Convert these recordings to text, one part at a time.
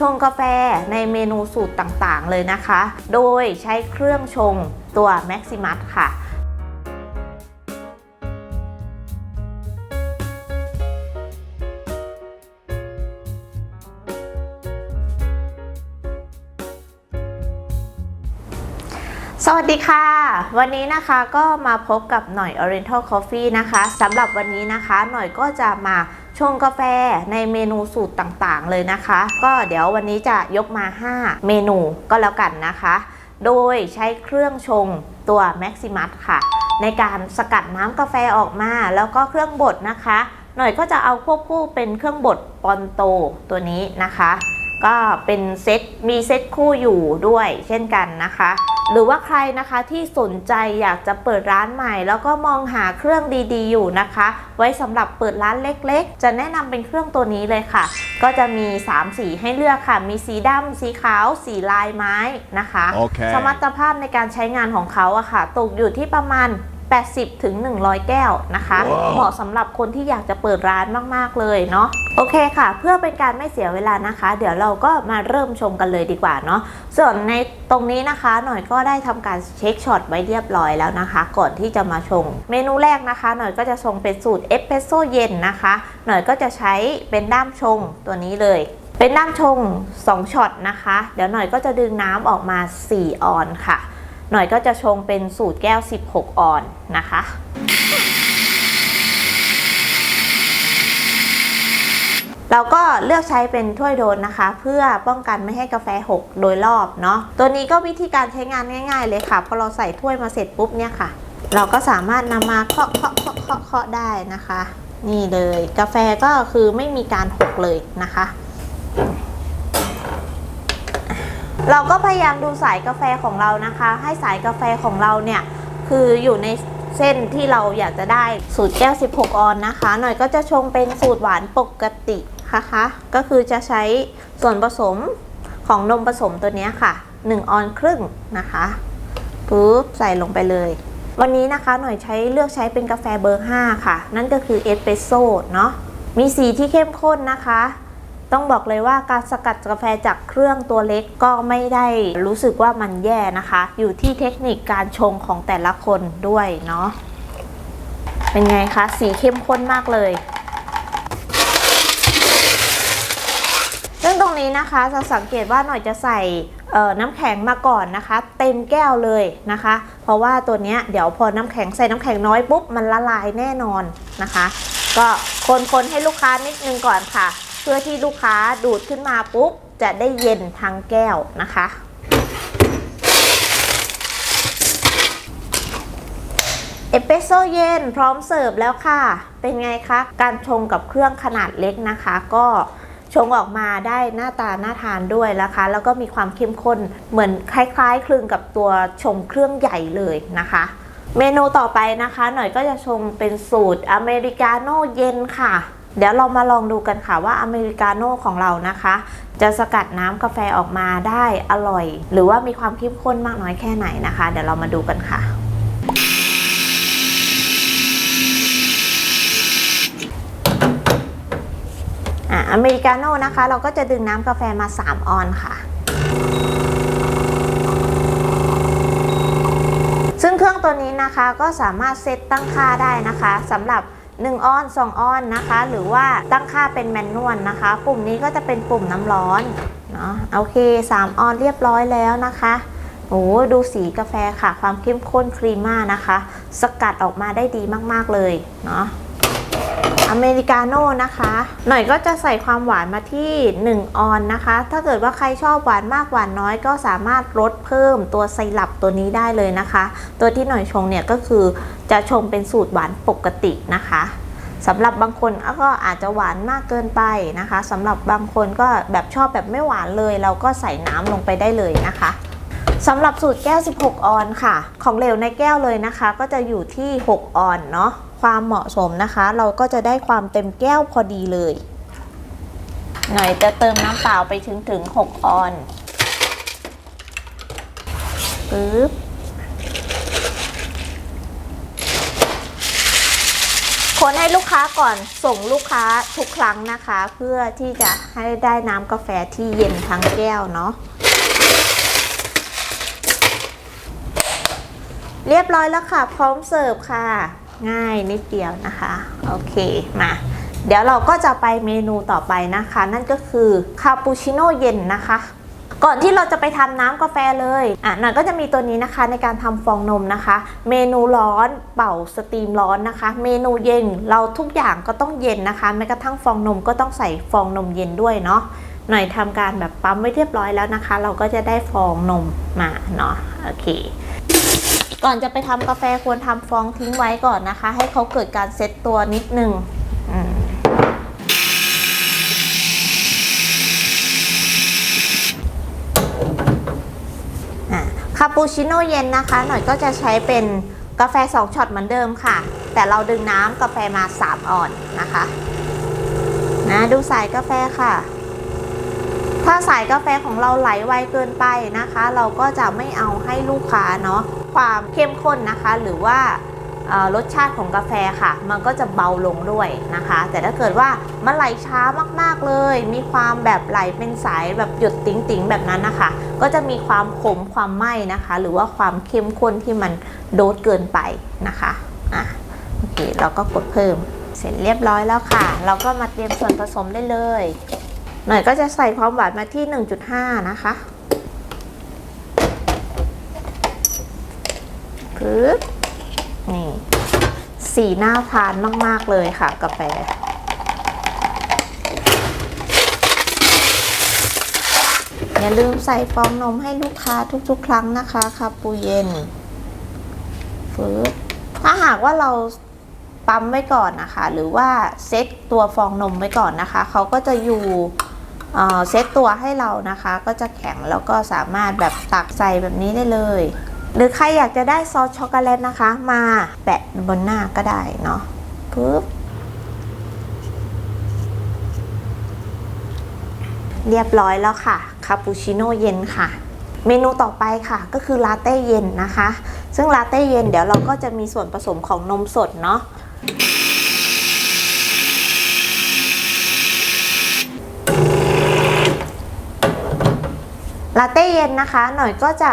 ชงกาแฟในเมนูสูตรต่างๆ เลยนะคะ โดยใช้เครื่องชงตัว Maximus ค่ะสวัสดีค่ะ วันนี้นะคะก็มาพบกับหน่อย Oriental Coffee นะคะสำหรับวันนี้นะคะ หน่อยก็จะมา ชงกาแฟในเมนูสูตรต่างๆ เลยนะคะ ก็เดี๋ยววันนี้จะยกมา 5 เมนูก็แล้วกันนะคะ โดยใช้เครื่องชงตัว Maximus ค่ะ ในการสกัดน้ำกาแฟออกมาแล้วก็เครื่องบดนะคะ หน่อยก็จะเอาควบคู่เป็นเครื่องบดปอนโตตัวนี้นะคะ ก็เป็นเซตมีเซตคู่อยู่ด้วยเช่นกันนะคะ หรือว่าใครนะคะที่สนใจอยากจะเปิดร้านใหม่ แล้วก็มองหาเครื่องดีๆ อยู่นะคะ ไว้สำหรับเปิดร้านเล็กๆ จะแนะนำเป็นเครื่องตัวนี้เลยค่ะ ก็จะมี 3 สีให้เลือกค่ะ มีสีดำสีขาว สีลายไม้นะคะโอเคสมรรถภาพในการใช้งานของเขาอะค่ะ ตกอยู่ที่ประมาณ 80 ถึง 100 แก้วนะคะ เหมาะสำหรับคนที่อยากจะเปิดร้านมาก ๆ เลยเนาะโอเคค่ะ เพื่อเป็นการไม่เสียเวลานะคะ เดี๋ยวเราก็มาเริ่มชมกันเลยดีกว่าเนาะส่วนในตรงนี้นะคะ หน่อยก็ได้ทำการเช็คช็อตไว้เรียบร้อยแล้วนะคะ ก่อนที่จะมาชง เมนูแรกนะคะ หน่อยก็จะชงเป็นสูตรเอสเปรสโซเย็นนะคะ หน่อยก็จะใช้เป็นด้ามชงตัวนี้เลยเป็นด้ามชง 2ช็อตนะคะ เดี๋ยวหน่อยก็จะดึงน้ำออกมา 4 ออนค่ะ หน่อยก็จะชงเป็นสูตรแก้ว 16 ออนนะคะเราก็เลือกใช้เป็นถ้วยโดนนะคะ เพื่อป้องกันไม่ให้กาแฟหกโดยรอบเนาะตัวนี้ก็วิธีการใช้งานง่าย ๆ เลยค่ะพอเราใส่ถ้วยมาเสร็จปุ๊บเนี่ยค่ะ เราก็สามารถนำมาเคาะเคาะเคาะเคาะเคาะได้นะคะ นี่เลยกาแฟก็คือไม่มีการหกเลยนะคะ เราก็พยายามดูสายกาแฟของเรานะคะ ให้สายกาแฟของเราเนี่ยคืออยู่ในเส้นที่เราอยากจะได้สูตรแก้ว 16 ออนนะคะ หน่อยก็จะชงเป็นสูตรหวานปกตินะคะ ก็คือจะใช้ส่วนผสมของนมผสมตัวเนี้ยค่ะ 1 ออนครึ่งนะคะปุ๊บใส่ลงไปเลย วันนี้นะคะหน่อยใช้เลือกใช้เป็นกาแฟเบอร์ 5 ค่ะ นั่นก็คือเอสเปรสโซ่เนาะมีสีที่เข้มข้นนะคะ ต้องบอกเลยว่าการสกัดกาแฟจากเครื่องตัวเล็กก็ไม่ได้รู้สึกว่ามันแย่นะคะ อยู่ที่เทคนิคการชงของแต่ละคนด้วยเนาะเป็นไงคะ สีเข้มข้นมากเลยซึ่งตรงนี้นะคะจะสังเกตว่าหน่อยจะใส่น้ำแข็งมาก่อนนะคะ เต็มแก้วเลยนะคะ เพราะว่าตัวเนี้ยเดี๋ยวพอน้ำแข็งใส่น้ำแข็งน้อยปุ๊บมันละลายแน่นอนนะคะ ก็คนๆให้ลูกค้านิดนึงก่อนค่ะ เพื่อที่ลูกค้าดูดขึ้นมาปุ๊บ จะได้เย็นทั้งแก้วนะคะ เอสเปรสโซเย็นพร้อมเสิร์ฟแล้วค่ะ เป็นไงคะ การชงกับเครื่องขนาดเล็กนะคะ ก็ชงออกมาได้หน้าตาน่าทานด้วยนะคะ แล้วก็มีความเข้มข้นเหมือนคล้ายๆ คลึงกับตัวชงเครื่องใหญ่เลยนะคะ เมนูต่อไปนะคะ หน่อยก็จะชงเป็นสูตรอเมริกาโน่เย็นค่ะ เดี๋ยวเรามาลองดูกันค่ะว่าอเมริกาโน่ของเรานะคะ จะสกัดน้ำกาแฟออกมาได้อร่อย หรือว่ามีความเข้มข้นมากน้อยแค่ไหนนะคะ เดี๋ยวเรามาดูกันค่ะอะอเมริกาโน่นะคะ เราก็จะดึงน้ำกาแฟมา 3 ออนค่ะซึ่งเครื่องตัวนี้นะคะก็สามารถเซตตั้งค่าได้นะคะสำหรับ 1ออน2ออนนะคะ หรือว่าตั้งค่าเป็นแมนนวลนะคะ ปุ่มนี้ก็จะเป็นปุ่มน้ำร้อนเนาะโอเค 3 ออนเรียบร้อยแล้วนะคะโอ้ดูสีกาแฟค่ะ ความเข้มข้นครีมม่านะคะ สกัดออกมาได้ดีมาก ๆ เลยเนาะอเมริกาโน่นะคะ หน่อยก็จะใส่ความหวานมาที่ 1 ออนนะคะ ถ้าเกิดว่าใครชอบหวานมากหวานน้อยก็สามารถลดเพิ่มตัวไซรัปตัวนี้ได้เลยนะคะ ตัวที่หน่อยชงเนี่ยก็คือจะชงเป็นสูตรหวานปกตินะคะ สำหรับบางคนก็อาจจะหวานมากเกินไปนะคะสำหรับบางคนก็แบบชอบแบบไม่หวานเลย เราก็ใส่น้ำลงไปได้เลยนะคะสำหรับสูตรแก้ว 16 ออนค่ะ ของเหลวในแก้วเลยนะคะ ก็จะอยู่ที่ 6 ออนเนาะความเหมาะสมนะคะ เราก็จะได้ความเต็มแก้วพอดีเลย หน่อยจะเติมน้ำเปล่าไปถึงถึง 6 ออนปึ๊บ คนให้ลูกค้าก่อนส่งลูกค้าทุกครั้งนะคะ เพื่อที่จะให้ได้น้ำกาแฟที่เย็นทั้งแก้วเนาะเรียบร้อยแล้วค่ะ พร้อมเสิร์ฟค่ะ ง่ายนิดเดียวนะคะ โอเคมาเดี๋ยวเราก็จะไปเมนูต่อไปนะคะ นั่นก็คือคาปูชิโน่เย็นนะคะ ก่อนที่เราจะไปทำน้ำกาแฟเลยอะหน่อยก็จะมีตัวนี้นะคะในการทำฟองนมนะคะ เมนูร้อนเป่าสตรีมร้อนนะคะ เมนูเย็นเราทุกอย่างก็ต้องเย็นนะคะแม้กระทั่งฟองนมก็ต้องใส่ฟองนมเย็นด้วยเนาะหน่อยทำการแบบปั๊มไว้เรียบร้อยแล้วนะคะ เราก็จะได้ฟองนมมาเนาะโอเคก่อนจะไปทำกาแฟควรทำฟองทิ้งไว้ก่อนนะคะ ให้เขาเกิดการเซตตัวนิดนึงอืม อะคา ปูชิโน่เย็นนะคะ หน่อยก็จะใช้เป็นกาแฟ 2ช็อตเหมือนเดิมค่ะ แต่เราดึงน้ำกาแฟมา 3 ออนนะคะนะดูสายกาแฟค่ะ ถ้าสายกาแฟของเราไหลไวเกินไปนะคะ เราก็จะไม่เอาให้ลูกค้าเนาะความเข้มข้นนะคะ หรือว่า รสชาติของกาแฟค่ะ มันก็จะเบาลงด้วยนะคะ แต่ถ้าเกิดว่ามันไหลช้ามากๆเลย มีความแบบไหลเป็นสายแบบหยดติ๋งๆ แบบนั้นนะคะ ก็จะมีความขมความไหม้นะคะ หรือว่าความเข้มข้นที่มันโดดเกินไปนะคะอะโอเคเราก็กดเพิ่ม เสร็จเรียบร้อยแล้วค่ะ เราก็มาเตรียมส่วนผสมได้เลย หน่อยก็จะใส่ความหวานมาที่ 1.5 นะคะปึ๊บ นี่ สีน่าทานมาก ๆ เลยค่ะกาแฟ อย่าลืมใส่ฟองนมให้ลูกค้าทุก ๆ ครั้งนะคะคาปูเย็นปึ๊บถ้าหากว่าเราปั๊มไว้ก่อนนะคะ หรือว่าเซตตัวฟองนมไว้ก่อนนะคะ เขาก็จะอยู่เอ่อเซตตัวให้เรานะคะ ก็จะแข็งแล้วก็สามารถแบบตักใส่แบบนี้ได้เลย หรือใครอยากจะได้ซอสช็อกโกแลตนะคะ มาแปะบนหน้าก็ได้เนาะปึ๊บเรียบร้อยแล้วค่ะ คาปูชิโน่เย็นค่ะ เมนูต่อไปค่ะ ก็คือลาเต้เย็นนะคะ ซึ่งลาเต้เย็นเดี๋ยวเราก็จะมีส่วนผสมของนมสดเนาะลาเต้เย็นนะคะ หน่อยก็จะ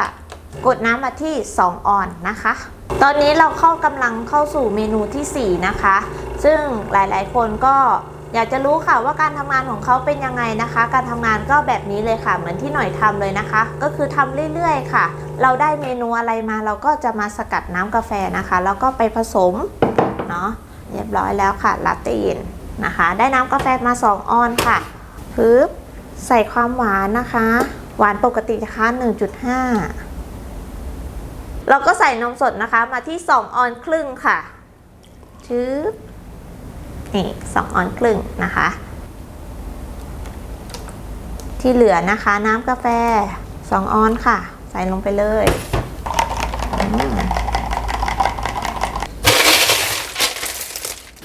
กดน้ำมาที่ 2 ออนนะคะ ตอนนี้เราเข้ากำลังเข้าสู่เมนูทีสี่ 4 นะคะ ซึ่งหลายๆ คนก็อยากจะรู้ค่ะว่าการทำงานของเขาเป็นยังไงนะคะ การทำงานก็แบบนี้เลยค่ะ เหมือนที่หน่อยทำเลยนะคะ ก็คือทำเรื่อยๆ ค่ะ เราได้เมนูอะไรมา เราก็จะมาสกัดน้ำกาแฟนะคะ แล้วก็ไปผสมเนาะเรียบร้อยแล้วค่ะลาเต้เย็นนะคะ ได้น้ำกาแฟมา 2 ออนค่ะปึ๊บใส่ความหวานนะคะ หวานปกตินะคะ1.5 เราก็ใส่นมสดนะคะมาที่ 2 ออนครึ่งค่ะชืบนี่2องออนครึ่งนะคะ ที่เหลือนะคะน้ำกาแฟ 2 ออนค่ะ ใส่ลงไปเลย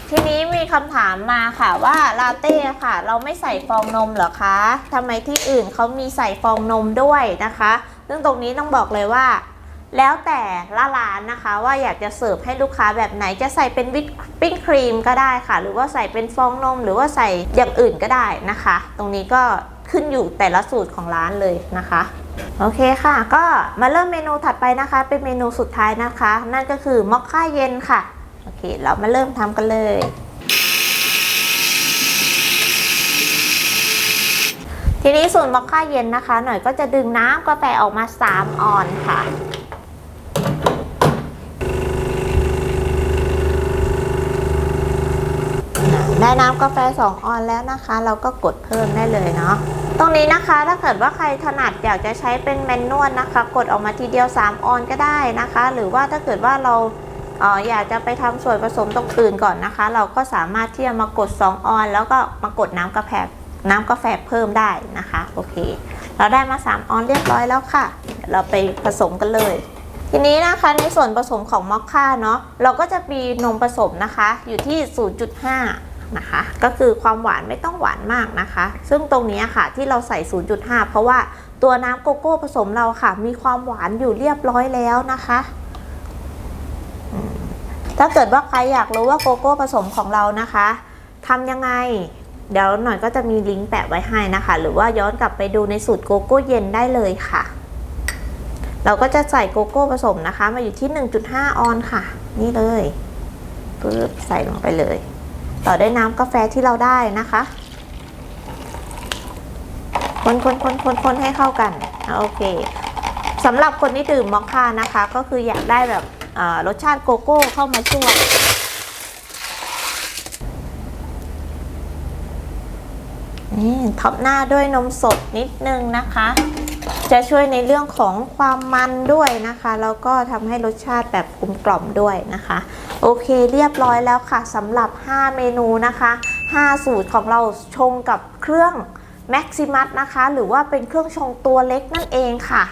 ทีนี้มีคำถามมาค่ะว่าลาเต้ค่ะ เราไม่ใส่ฟองนมเหรอคะทำไมที่อื่นเขามีใส่ฟองนมด้วยนะคะ ซึ่งตรงนี้ต้องบอกเลยว่า แล้วแต่ละร้านนะคะว่าอยากจะเสิร์ฟให้ลูกค้าแบบไหนจะใส่เป็นวิปปิ้งครีมก็ได้ค่ะ หรือว่าใส่เป็นฟองนม หรือว่าใส่อย่างอื่นก็ได้นะคะ ตรงนี้ก็ขึ้นอยู่แต่ละสูตรของร้านเลยนะคะโอเคค่ะ ก็มาเริ่มเมนูถัดไปนะคะ เป็นเมนูสุดท้ายนะคะ นั่นก็คือมอคค่าเย็นค่ะโอเค เรามาเริ่มทำกันเลยทีนี้ส่วนมอคค่าเย็นนะคะ หน่อยก็จะดึงน้ำกาแฟออกมา 3 ออนค่ะ ได้น้ำกาแฟ 2 ออนแล้วนะคะ เราก็กดเพิ่มได้เลยเนาะตรงนี้นะคะถ้าเกิดว่าใครถนัดอยากจะใช้เป็นแมนนวลนะคะ กดออกมาทีเดียว 3 ออนก็ได้นะคะ หรือว่าถ้าเกิดว่าเราอออยากจะไปทำส่วนผสมตรงอื่นก่อนนะคะ เราก็สามารถที่จะมากด 2 ออน แล้วก็มากดน้ำกาแฟน้ำกาแฟเพิ่มได้นะคะโอเค เราได้มา 3 ออนเรียบร้อยแล้วค่ะเดี๋ยวเราไปผสมกันเลย ทีนี้นะคะในส่วนผสมของมอคค่าเนาะเราก็จะมีนมผสมนะคะอยู่ที่ 0.5 นะคะ ก็คือความหวานไม่ต้องหวานมากนะคะ ซึ่งตรงนี้ค่ะที่เราใส่ 0.5 เพราะว่าตัวน้ำโกโก้ผสมเราค่ะ มีความหวานอยู่เรียบร้อยแล้วนะคะ ถ้าเกิดว่าใครอยากรู้ว่าโกโก้ผสมของเรานะคะทำยังไงเดี๋ยวหน่อยก็จะมีลิงก์แปะไว้ให้นะคะ หรือว่าย้อนกลับไปดูในสูตรโกโก้เย็นได้เลยค่ะ เราก็จะใส่โกโก้ผสมนะคะ มาอยู่ที่ 1.5 ออนซ์ค่ะ นี่เลยปึ๊บใส่ลงไปเลย ต่อด้วยน้ำกาแฟที่เราได้นะคะ คนคนคนคนคนให้เข้ากัน โอเคสำหรับคนที่ดื่มมอคค่านะคะ ก็คืออยากได้แบบรสชาติโกโก้เข้ามาช่วยนี่ท็อปหน้าด้วยนมสดนิดนึงนะคะ จะช่วยในเรื่องของความมันด้วยนะคะ แล้วก็ทำให้รสชาติแบบกลมกล่อมด้วยนะคะ โอเคเรียบร้อยแล้วค่ะสำหรับ 5 เมนูนะคะ 5 สูตรของเราชงกับเครื่องแม็กซิมัสนะคะ หรือว่าเป็นเครื่องชงตัวเล็กนั่นเองค่ะ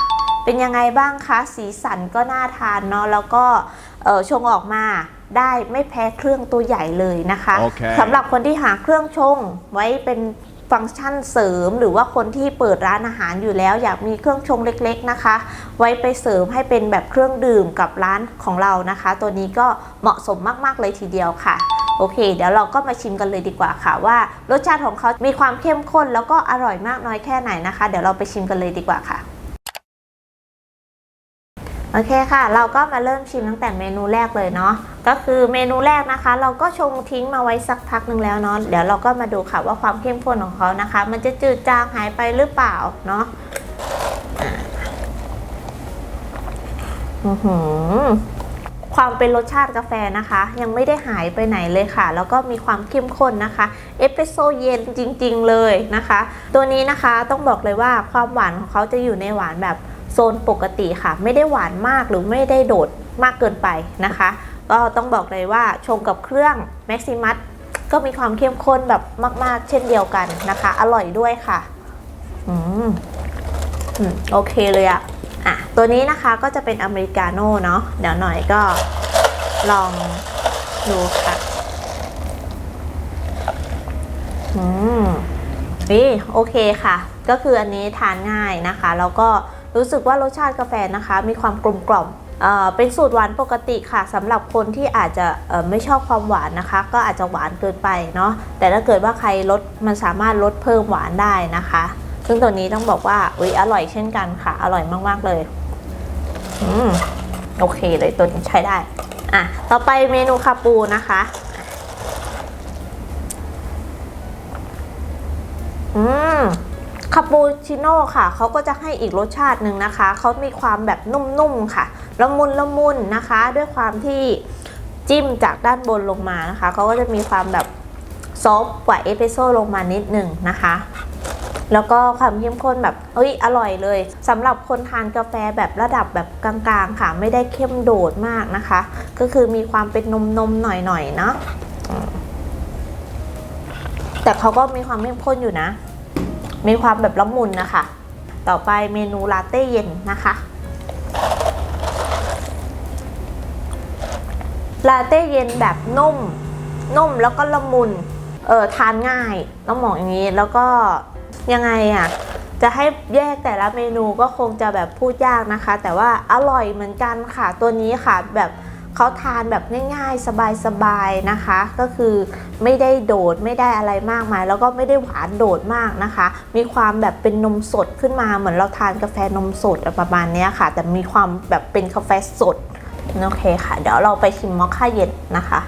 เป็นยังไงบ้างคะ สีสันก็น่าทานเนาะแล้วก็เอ่อชงออกมาได้ไม่แพ้เครื่องตัวใหญ่เลยนะคะโอเคสำหรับคนที่หาเครื่องชงไว้เป็น ฟังก์ชันเสริม หรือว่าคนที่เปิดร้านอาหารอยู่แล้ว อยากมีเครื่องชงเล็กๆนะคะ ไว้ไปเสริมให้เป็นแบบเครื่องดื่มกับร้านของเรานะคะ ตัวนี้ก็เหมาะสมมากๆเลยทีเดียวค่ะโอเค เดี๋ยวเราก็มาชิมกันเลยดีกว่าค่ะว่ารสชาติของเขามีความเข้มข้นแล้วก็อร่อยมากน้อยแค่ไหนนะคะ เดี๋ยวเราไปชิมกันเลยดีกว่าค่ะ โอเคค่ะ เราก็มาเริ่มชิมตั้งแต่เมนูแรกเลยเนาะก็คือเมนูแรกนะคะ เราก็ชงทิ้งมาไว้สักพักหนึ่งแล้วเนาะเดี๋ยวเราก็มาดูค่ะว่าความเข้มข้นของเขานะคะ มันจะจืดจางหายไปหรือเปล่าเนาะอ่าอื้อหือความเป็นรสชาติกาแฟนะคะ ยังไม่ได้หายไปไหนเลยค่ะ แล้วก็มีความเข้มข้นนะคะเอสเปรสโซเย็นจริง ๆ เลยนะคะ ตัวนี้นะคะต้องบอกเลยว่าความหวานของเขาจะอยู่ในหวานแบบ โซนปกติค่ะ ไม่ได้หวานมากหรือไม่ได้โดดมากเกินไปนะคะ ก็ต้องบอกเลยว่าชงกับเครื่องแม็กซิมัสก็มีความเข้มข้นแบบมาก ๆ เช่นเดียวกันนะคะ อร่อยด้วยค่ะอืมโอเคเลยอะอะ ตัวนี้นะคะก็จะเป็นอเมริกาโน่เนาะเดี๋ยวหน่อยก็ลองดูค่ะอืมนี่โอเคค่ะ ก็คืออันนี้ทานง่ายนะคะ แล้วก็ รู้สึกว่ารสชาติกาแฟนะคะ มีความกลมกล่อมเอเป็นสูตรหวานปกติค่ะสำหรับคนที่อาจจะไม่ชอบความหวานนะคะ ก็อาจจะหวานเกินไปเนาะแต่ถ้าเกิดว่าใครลดมันสามารถลดเพิ่มหวานได้นะคะ ซึ่งตัวนี้ต้องบอกว่าอุ๊ยอร่อยเช่นกันค่ะ อร่อยมาก ๆ เลยอืมโอเคเลยตัวนี้ใช้ได้อะต่อไปเมนูคาปูนะคะอืม คาปูชิโน่ค่ะเขาก็จะให้อีกรสชาติหนึ่งนะคะเขามีความแบบนุ่มๆค่ะละมุนละมุนนะคะ ด้วยความที่จิ้มจากด้านบนลงมานะคะเขาก็จะมีความแบบซอฟกว่าเอสเปรสโซ่ลงมานิดหนึ่งนะคะ แล้วก็ความเข้มข้นแบบเอ้ยอร่อยเลยสำหรับคนทานกาแฟแบบระดับแบบกลางๆค่ะ ไม่ได้เข้มโดดมากนะคะ ก็คือมีความเป็นนมๆหน่อยๆเนาะแต่เขาก็มีความเข้มข้นอยู่นะ มีความแบบละมุนนะคะ ต่อไปเมนูลาเต้เย็นนะคะลาเต้เย็นแบบนุ่มนุ่มแล้วก็ละมุนเออทานง่ายต้องบอกอย่างนี้แล้วก็ยังไงอะจะให้แยกแต่ละเมนูก็คงจะแบบพูดยากนะคะ แต่ว่าอร่อยเหมือนกันค่ะตัวนี้ค่ะแบบ เขาทานแบบง่ายๆ สบายๆนะคะ ก็คือไม่ได้โดดไม่ได้อะไรมากมาย แล้วก็ไม่ได้หวานโดดมากนะคะ มีความแบบเป็นนมสดขึ้นมาเหมือนเราทานกาแฟนมสดประมาณนี้ค่ะ แต่มีความแบบเป็นกาแฟสดโอเคค่ะ เดี๋ยวเราไปชิมมอคค่าเย็นนะคะ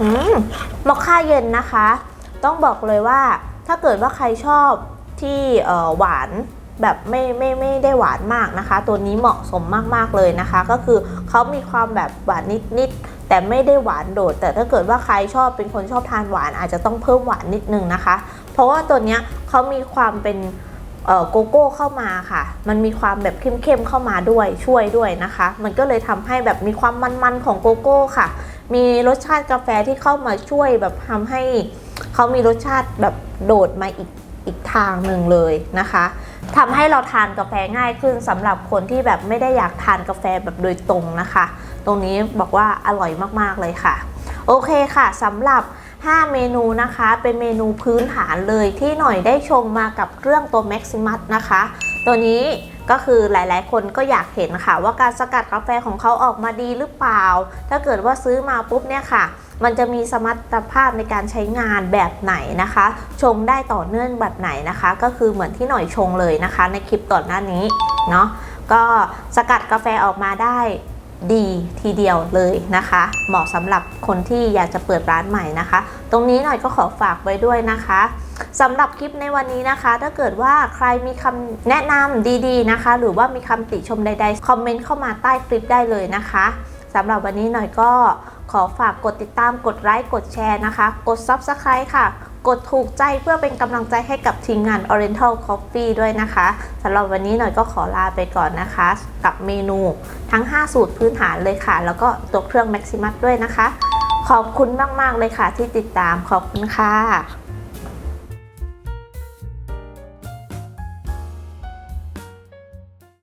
อืมมอคค่าเย็นนะคะ ต้องบอกเลยว่าถ้าเกิดว่าใครชอบที่หวาน แบบไม่ไม่ไม่ได้หวานมากนะคะ ตัวนี้เหมาะสมมากๆเลยนะคะ ก็คือเขามีความแบบหวานนิดๆแต่ไม่ได้หวานโดด แต่ถ้าเกิดว่าใครชอบเป็นคนชอบทานหวานอาจจะต้องเพิ่มหวานนิดนึงนะคะ เพราะว่าตัวเนี้ยเขามีความเป็นโกโก้เข้ามาค่ะ มันมีความแบบเข้มๆเข้ามาด้วยช่วยด้วยนะคะ มันก็เลยทำให้แบบมีความมันๆของโกโก้ค่ะ มีรสชาติกาแฟที่เข้ามาช่วยแบบทำให้เขามีรสชาติแบบโดดมาอีกอีกทางหนึ่งเลยนะคะ ทำให้เราทานกาแฟง่ายขึ้นสำหรับคนที่แบบไม่ได้อยากทานกาแฟแบบโดยตรงนะคะ ตรงนี้บอกว่าอร่อยมากๆเลยค่ะ โอเคค่ะสำหรับ 5 เมนูนะคะ เป็นเมนูพื้นฐานเลยที่หน่อยได้ชงมากับเครื่องตัว Maximus นะคะ ตัวนี้ ก็คือหลายๆ คนก็อยากเห็นค่ะว่าการสกัดกาแฟของเขาออกมาดีหรือเปล่า ถ้าเกิดว่าซื้อมาปุ๊บเนี่ยค่ะ มันจะมีสมรรถภาพในการใช้งานแบบไหนนะคะ ชงได้ต่อเนื่องแบบไหนนะคะ ก็คือเหมือนที่หน่อยชงเลยนะคะ ในคลิปก่อนหน้านี้เนาะก็สกัดกาแฟออกมาได้ดีทีเดียวเลยนะคะ เหมาะสำหรับคนที่อยากจะเปิดร้านใหม่นะคะ ตรงนี้หน่อยก็ขอฝากไว้ด้วยนะคะ สำหรับคลิปในวันนี้นะคะ ถ้าเกิดว่าใครมีคำแนะนำดีๆนะคะ หรือว่ามีคำติชมใดๆ คอมเมนต์เข้ามาใต้คลิปได้เลยนะคะสำหรับวันนี้หน่อยก็ขอฝากกดติดตามกดไลค์กดแชร์นะคะ กด Subscribe ค่ะ กดถูกใจเพื่อเป็นกำลังใจให้กับทีมงาน Oriental Coffee ด้วยนะคะสำหรับวันนี้หน่อยก็ขอลาไปก่อนนะคะ กับเมนูทั้ง 5 สูตรพื้นฐานเลยค่ะ แล้วก็ตัวเครื่อง Maximus ด้วยนะคะ ขอบคุณมาก ๆ เลยค่ะที่ติดตามขอบคุณค่ะ